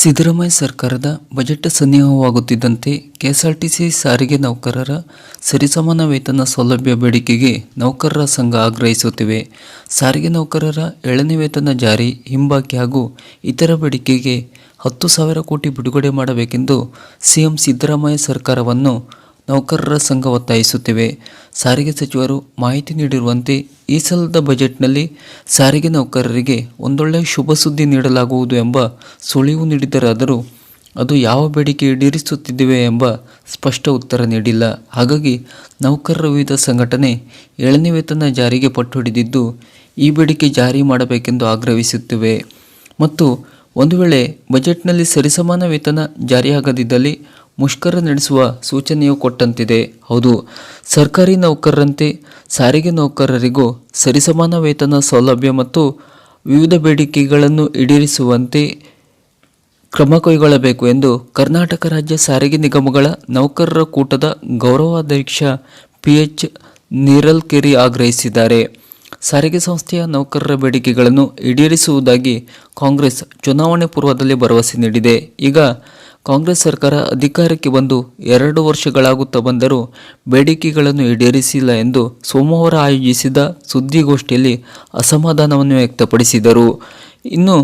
ಸಿದ್ದರಾಮಯ್ಯ ಸರ್ಕಾರದ budget ಸನ್ನಿಹವಾಗುತ್ತಿದ್ದಂತೆ KSRTC ಸಾರಿಗೆ ನೌಕರರ ಸರಿಸಮಾನ ವೇತನ ಸೌಲಭ್ಯ ಬೇಡಿಕೆಗೆ ನೌಕರರ ಸಂಘ ಆಗ್ರಹಿಸುತ್ತಿವೆ. ಸಾರಿಗೆ ನೌಕರರ ಏಳನೇ ವೇತನ ಜಾರಿ, ಹಿಂಬಾಕಿ ಹಾಗೂ ಇತರ ಬೇಡಿಕೆಗೆ ಹತ್ತು ಸಾವಿರ ಕೋಟಿ ಬಿಡುಗಡೆ ಮಾಡಬೇಕೆಂದು ಸಿಎಂ ಸಿದ್ದರಾಮಯ್ಯ ಸರ್ಕಾರವನ್ನು ನೌಕರರ ಸಂಘ ಒತ್ತಾಯಿಸುತ್ತಿವೆ. ಸಾರಿಗೆ ಸಚಿವರು ಮಾಹಿತಿ ನೀಡಿರುವಂತೆ ಈ ಸಲದ ಬಜೆಟ್ನಲ್ಲಿ ಸಾರಿಗೆ ನೌಕರರಿಗೆ ಒಂದೊಳ್ಳೆಯ ಶುಭ ಸುದ್ದಿ ನೀಡಲಾಗುವುದು ಎಂಬ ಸುಳಿವು ನೀಡಿದರಾದರೂ ಅದು ಯಾವ ಬೇಡಿಕೆ ಈಡೇರಿಸುತ್ತಿದ್ದೇವೆ ಎಂಬ ಸ್ಪಷ್ಟ ಉತ್ತರ ನೀಡಿಲ್ಲ. ಹಾಗಾಗಿ ನೌಕರರ ವಿವಿಧ ಸಂಘಟನೆ ಏಳನೇ ವೇತನ ಜಾರಿಗೆ ಪಟ್ಟು ಹಿಡಿದಿದ್ದು, ಈ ಬೇಡಿಕೆ ಜಾರಿ ಮಾಡಬೇಕೆಂದು ಆಗ್ರಹಿಸುತ್ತಿವೆ. ಮತ್ತು ಒಂದು ವೇಳೆ ಬಜೆಟ್ನಲ್ಲಿ ಸರಿಸಮಾನ ವೇತನ ಜಾರಿಯಾಗದಿದ್ದಲ್ಲಿ ಮುಷ್ಕರ ನಡೆಸುವ ಸೂಚನೆಯೂ ಕೊಟ್ಟಂತಿದೆ. ಹೌದು, ಸರ್ಕಾರಿ ನೌಕರರಂತೆ ಸಾರಿಗೆ ನೌಕರರಿಗೂ ಸರಿಸಮಾನ ವೇತನ ಸೌಲಭ್ಯ ಮತ್ತು ವಿವಿಧ ಬೇಡಿಕೆಗಳನ್ನು ಈಡೇರಿಸುವಂತೆ ಕ್ರಮ ಕೈಗೊಳ್ಳಬೇಕು ಎಂದು ಕರ್ನಾಟಕ ರಾಜ್ಯ ಸಾರಿಗೆ ನಿಗಮಗಳ ನೌಕರರ ಕೂಟದ ಗೌರವಾಧ್ಯಕ್ಷ ಪಿ ಎಚ್ ನೀರಲ್ಕೆರಿ ಆಗ್ರಹಿಸಿದ್ದಾರೆ. ಸಾರಿಗೆ ಸಂಸ್ಥೆಯ ನೌಕರರ ಬೇಡಿಕೆಗಳನ್ನು ಈಡೇರಿಸುವುದಾಗಿ ಕಾಂಗ್ರೆಸ್ ಚುನಾವಣೆ ಪೂರ್ವದಲ್ಲಿ ಭರವಸೆ ನೀಡಿದೆ. ಈಗ ಕಾಂಗ್ರೆಸ್ ಸರ್ಕಾರ ಅಧಿಕಾರಕ್ಕೆ ಬಂದು ಎರಡು ವರ್ಷಗಳಾಗುತ್ತಾ ಬಂದರೂ ಬೇಡಿಕೆಗಳನ್ನು ಈಡೇರಿಸಿಲ್ಲ ಎಂದು ಸೋಮವಾರ ಆಯೋಜಿಸಿದ ಸುದ್ದಿಗೋಷ್ಠಿಯಲ್ಲಿ ಅಸಮಾಧಾನವನ್ನು ವ್ಯಕ್ತಪಡಿಸಿದರು. ಇನ್ನು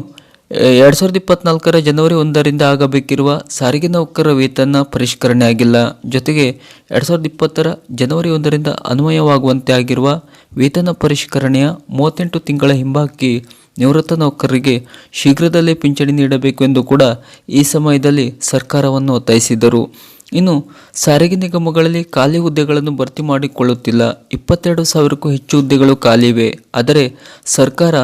ಎರಡು ಸಾವಿರದ ಇಪ್ಪತ್ನಾಲ್ಕರ ಜನವರಿ ಒಂದರಿಂದ ಆಗಬೇಕಿರುವ ಸಾರಿಗೆ ನೌಕರರ ವೇತನ ಪರಿಷ್ಕರಣೆ ಆಗಿಲ್ಲ. ಜೊತೆಗೆ, ಎರಡು ಸಾವಿರದ ಇಪ್ಪತ್ತರ ಜನವರಿ ಒಂದರಿಂದ ಅನ್ವಯವಾಗುವಂತೆ ಆಗಿರುವ ವೇತನ ಪರಿಷ್ಕರಣೆಯ ಮೂವತ್ತೆಂಟು ತಿಂಗಳ ಹಿಂಬಾಕಿ ನಿವೃತ್ತ ನೌಕರರಿಗೆ ಶೀಘ್ರದಲ್ಲೇ ಪಿಂಚಣಿ ನೀಡಬೇಕು ಎಂದು ಕೂಡ ಈ ಸಮಯದಲ್ಲಿ ಸರ್ಕಾರವನ್ನು ಒತ್ತಾಯಿಸಿದರು ಇನ್ನು ಸಾರಿಗೆ ನಿಗಮಗಳಲ್ಲಿ ಖಾಲಿ ಹುದ್ದೆಗಳನ್ನು ಭರ್ತಿ ಮಾಡಿಕೊಳ್ಳುತ್ತಿಲ್ಲ. ಇಪ್ಪತ್ತೆರಡು ಸಾವಿರಕ್ಕೂ ಹೆಚ್ಚು ಹುದ್ದೆಗಳು ಖಾಲಿವೆ. ಆದರೆ ಸರ್ಕಾರ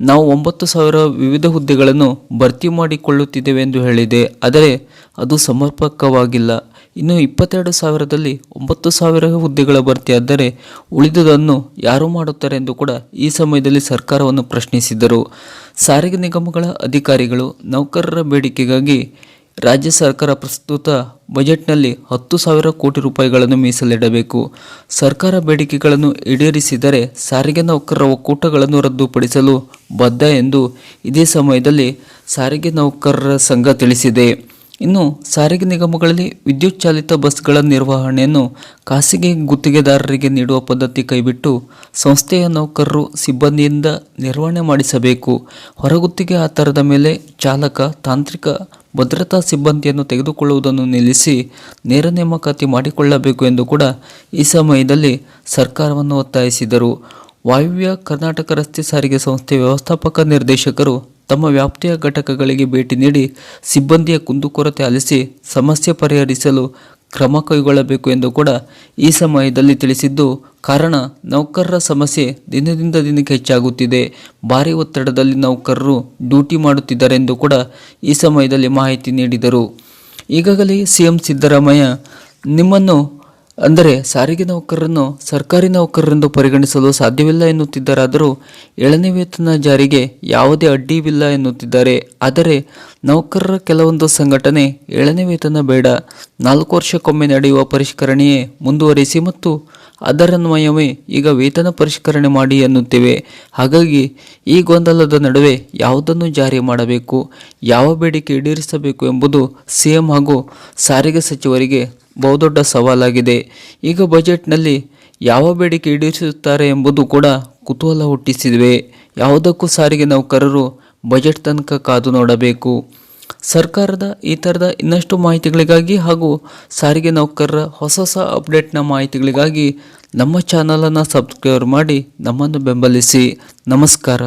ನಾವು ಒಂಬತ್ತು ಸಾವಿರ ವಿವಿಧ ಹುದ್ದೆಗಳನ್ನು ಭರ್ತಿ ಮಾಡಿಕೊಳ್ಳುತ್ತಿದ್ದೇವೆ ಎಂದು ಹೇಳಿದೆ. ಆದರೆ ಅದು ಸಮರ್ಪಕವಾಗಿಲ್ಲ. ಇನ್ನು ಇಪ್ಪತ್ತೆರಡು ಸಾವಿರದಲ್ಲಿ ಒಂಬತ್ತು ಸಾವಿರ ಹುದ್ದೆಗಳ ಭರ್ತಿಯಾದರೆ ಉಳಿದುದನ್ನು ಯಾರು ಮಾಡುತ್ತಾರೆ ಎಂದು ಕೂಡ ಈ ಸಮಯದಲ್ಲಿ ಸರ್ಕಾರವನ್ನು ಪ್ರಶ್ನಿಸಿದರು ಸಾರಿಗೆ ನಿಗಮಗಳ ಅಧಿಕಾರಿಗಳು ನೌಕರರ ಬೇಡಿಕೆಗಾಗಿ ರಾಜ್ಯ ಸರ್ಕಾರ ಪ್ರಸ್ತುತ ಬಜೆಟ್ನಲ್ಲಿ ಹತ್ತು ಸಾವಿರ ಕೋಟಿ ರೂಪಾಯಿಗಳನ್ನು ಮೀಸಲಿಡಬೇಕು. ಸರ್ಕಾರ ಬೇಡಿಕೆಗಳನ್ನು ಈಡೇರಿಸಿದರೆ ಸಾರಿಗೆ ನೌಕರರ ಒಕ್ಕೂಟಗಳನ್ನು ರದ್ದುಪಡಿಸಲು ಬದ್ಧ ಎಂದು ಇದೇ ಸಮಯದಲ್ಲಿ ಸಾರಿಗೆ ನೌಕರರ ಸಂಘ ತಿಳಿಸಿದೆ. ಇನ್ನು ಸಾರಿಗೆ ನಿಗಮಗಳಲ್ಲಿ ವಿದ್ಯುತ್ ಚಾಲಿತ ಬಸ್ಗಳ ನಿರ್ವಹಣೆಯನ್ನು ಖಾಸಗಿ ಗುತ್ತಿಗೆದಾರರಿಗೆ ನೀಡುವ ಪದ್ಧತಿ ಕೈಬಿಟ್ಟು ಸಂಸ್ಥೆಯ ನೌಕರರು ಸಿಬ್ಬಂದಿಯಿಂದ ನಿರ್ವಹಣೆ ಮಾಡಿಸಬೇಕು. ಹೊರಗುತ್ತಿಗೆ ಆಧಾರದ ಮೇಲೆ ಚಾಲಕ ತಾಂತ್ರಿಕ ಭದ್ರತಾ ಸಿಬ್ಬಂದಿಯನ್ನು ತೆಗೆದುಕೊಳ್ಳುವುದನ್ನು ನಿಲ್ಲಿಸಿ ನೇರ ನೇಮಕಾತಿ ಮಾಡಿಕೊಳ್ಳಬೇಕು ಎಂದು ಕೂಡ ಈ ಸಮಯದಲ್ಲಿ ಸರ್ಕಾರವನ್ನು ಒತ್ತಾಯಿಸಿದರು. ವಾಯುವ್ಯ ಕರ್ನಾಟಕ ರಸ್ತೆ ಸಾರಿಗೆ ಸಂಸ್ಥೆ ವ್ಯವಸ್ಥಾಪಕ ನಿರ್ದೇಶಕರು ತಮ್ಮ ವ್ಯಾಪ್ತಿಯ ಘಟಕಗಳಿಗೆ ಭೇಟಿ ನೀಡಿ ಸಿಬ್ಬಂದಿಯ ಕುಂದುಕೊರತೆ ಅಲಿಸಿ ಸಮಸ್ಯೆ ಪರಿಹರಿಸಲು ಕ್ರಮ ಕೈಗೊಳ್ಳಬೇಕು ಎಂದು ಕೂಡ ಈ ಸಮಯದಲ್ಲಿ ತಿಳಿಸಿದ್ದು, ಕಾರಣ ನೌಕರರ ಸಮಸ್ಯೆ ದಿನದಿಂದ ದಿನಕ್ಕೆ ಹೆಚ್ಚಾಗುತ್ತಿದೆ. ಭಾರಿ ಒತ್ತಡದಲ್ಲಿ ನೌಕರರು ಡ್ಯೂಟಿ ಮಾಡುತ್ತಿದ್ದಾರೆಂದು ಕೂಡ ಈ ಸಮಯದಲ್ಲಿ ಮಾಹಿತಿ ನೀಡಿದರು. ಈಗಾಗಲೇ ಸಿಎಂ ಸಿದ್ದರಾಮಯ್ಯ ನಿಮ್ಮನ್ನು ಅಂದರೆ ಸಾರಿಗೆ ನೌಕರರನ್ನು ಸರ್ಕಾರಿ ನೌಕರರೆಂದು ಪರಿಗಣಿಸಲು ಸಾಧ್ಯವಿಲ್ಲ ಎನ್ನುತ್ತಿದ್ದರಾದರೂ ಏಳನೇ ವೇತನ ಜಾರಿಗೆ ಯಾವುದೇ ಅಡ್ಡಿವಿಲ್ಲ ಎನ್ನುತ್ತಿದ್ದಾರೆ. ಆದರೆ ನೌಕರರ ಕೆಲವೊಂದು ಸಂಘಟನೆ ಏಳನೇ ವೇತನ ಬೇಡ, ನಾಲ್ಕು ವರ್ಷಕ್ಕೊಮ್ಮೆ ನಡೆಯುವ ಪರಿಷ್ಕರಣೆಯೇ ಮುಂದುವರಿಸಿ ಮತ್ತು ಅದರನ್ವಯವೇ ಈಗ ವೇತನ ಪರಿಷ್ಕರಣೆ ಮಾಡಿ ಎನ್ನುತ್ತಿವೆ. ಹಾಗಾಗಿ ಈ ಗೊಂದಲದ ನಡುವೆ ಯಾವುದನ್ನು ಜಾರಿ ಮಾಡಬೇಕು, ಯಾವ ಬೇಡಿಕೆ ಈಡೇರಿಸಬೇಕು ಎಂಬುದು ಸಿಎಂ ಹಾಗೂ ಸಾರಿಗೆ ಸಚಿವರಿಗೆ ಬಹುದೊಡ್ಡ ಸವಾಲಾಗಿದೆ. ಈಗ ಬಜೆಟ್ನಲ್ಲಿ ಯಾವ ಬೇಡಿಕೆ ಈಡೇರಿಸುತ್ತಾರೆ ಎಂಬುದು ಕೂಡ ಕುತೂಹಲ ಹುಟ್ಟಿಸಿವೆ ಯಾವುದಕ್ಕೂ ಸಾರಿಗೆ ನೌಕರರು ಬಜೆಟ್ ತನಕ ಕಾದು ನೋಡಬೇಕು. ಸರ್ಕಾರದ ಈ ಥರದ ಇನ್ನಷ್ಟು ಮಾಹಿತಿಗಳಿಗಾಗಿ ಹಾಗೂ ಸಾರಿಗೆ ನೌಕರರ ಹೊಸ ಹೊಸ ಅಪ್ಡೇಟ್ನ ಮಾಹಿತಿಗಳಿಗಾಗಿ ನಮ್ಮ ಚಾನಲನ್ನು ಸಬ್ಸ್ಕ್ರೈಬ್ ಮಾಡಿ ನಮ್ಮನ್ನು ಬೆಂಬಲಿಸಿ. ನಮಸ್ಕಾರ.